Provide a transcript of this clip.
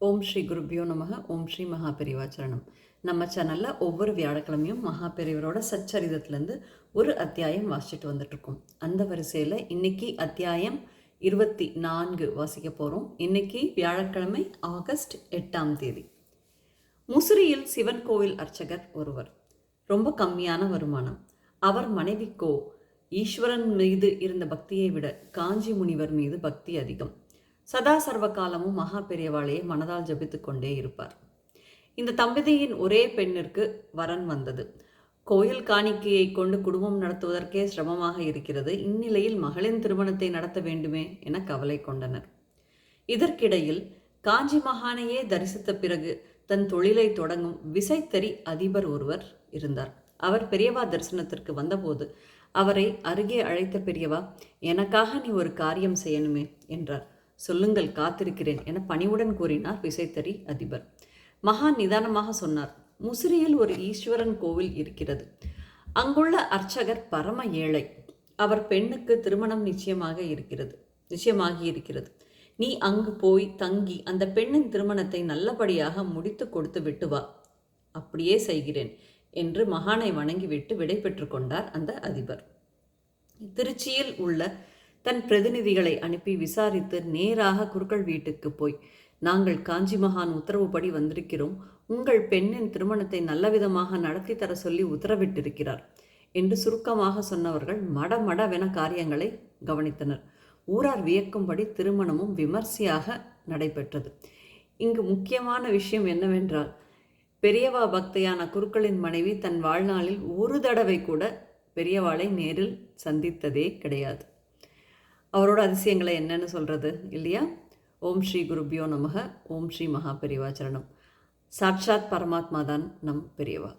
ஓம் ஸ்ரீ குருப்பியோ நமக. ஓம் ஸ்ரீ மகாபெரிவாச்சரணம். நம்ம சேனலில் ஒவ்வொரு வியாழக்கிழமையும் மகாபெரிவரோட சச்சரிதத்துலேருந்து ஒரு அத்தியாயம் வாசிச்சுட்டு வந்துட்ருக்கோம் அந்த வரிசையில் இன்னைக்கு அத்தியாயம் இருபத்தி நான்கு வாசிக்க போகிறோம் இன்னைக்கு வியாழக்கிழமை ஆகஸ்ட் எட்டாம் தேதி. முசிறியில் சிவன் கோவில் அர்ச்சகர் ஒருவர். ரொம்ப கம்மியான வருமானம். அவர் மனைவிக்கோ ஈஸ்வரன் மீது இருந்த பக்தியை விட காஞ்சி முனிவர் மீது பக்தி அதிகம். சதா சர்வ காலமும் மகா பெரியவாளையை மனதால் ஜபித்து கொண்டே இருப்பார். இந்த தம்பதியின் ஒரே பெண்ணிற்கு வரன் வந்தது. கோயில் காணிக்கையை கொண்டு குடும்பம் நடத்துவதற்கே சிரமமாக இருக்கிறது. இந்நிலையில் மகளின் திருமணத்தை நடத்த வேண்டுமே என கவலை கொண்டனர். இதற்கிடையில் காஞ்சி மகானையே தரிசித்த பிறகு தன் தொழிலை தொடங்கும் விசைத்தறி அதிபர் ஒருவர் இருந்தார். அவர் பெரியவா தரிசனத்திற்கு வந்தபோது அவரை அருகே அழைத்த பெரியவா எனக்காக நீ ஒரு காரியம் செய்யணுமே என்றார். சொல்லுங்கள் காத்திருக்கிறேன் என பணிவுடன் கூறினார் விசைத்தறி அதிபர். மகா நிதானமாக சொன்னார் முசிறியில் ஒரு ஈஸ்வரன் கோவில் இருக்கிறது. அங்குள்ள அர்ச்சகர் பரம ஏழை. அவர் பெண்ணுக்கு திருமணம் நிச்சயமாக இருக்கிறது நிச்சயமாகி இருக்கிறது. நீ அங்கு போய் தங்கி அந்த பெண்ணின் திருமணத்தை நல்லபடியாக முடித்து கொடுத்து விட்டு வா. அப்படியே செய்கிறேன் என்று மகானை வணங்கிவிட்டு விடை பெற்று கொண்டார் அந்த அதிபர். திருச்சியில் உள்ள தன் பிரதிநிதிகளை அனுப்பி விசாரித்து நேராக குருக்கள் வீட்டுக்கு போய் நாங்கள் காஞ்சி மகான் உத்தரவுப்படி வந்திருக்கிறோம். உங்கள் பெண்ணின் திருமணத்தை நல்லவிதமாக நடத்தி தர சொல்லி உத்தரவிட்டிருக்கிறார் என்று சுருக்கமாக சொன்னவர்கள் மடமடவென காரியங்களை கவனித்தனர். ஊரார் வியக்கும்படி திருமணமும் விமர்சையாக நடைபெற்றது. இங்கு முக்கியமான விஷயம் என்னவென்றால் பெரியவா பக்தையான குருக்களின் மனைவி தன் வாழ்நாளில் ஒரு தடவை கூட பெரியவாளை நேரில் சந்தித்ததே கிடையாது. அவரோட அதிசயங்களை என்னன்னு சொல்கிறது இல்லையா? ஓம் ஸ்ரீ குருபியோ நமக ஓம் ஸ்ரீ மகா பெரியவாச்சரணம் சாட்சாத் பரமாத்மா தான் நம் பெரியவா.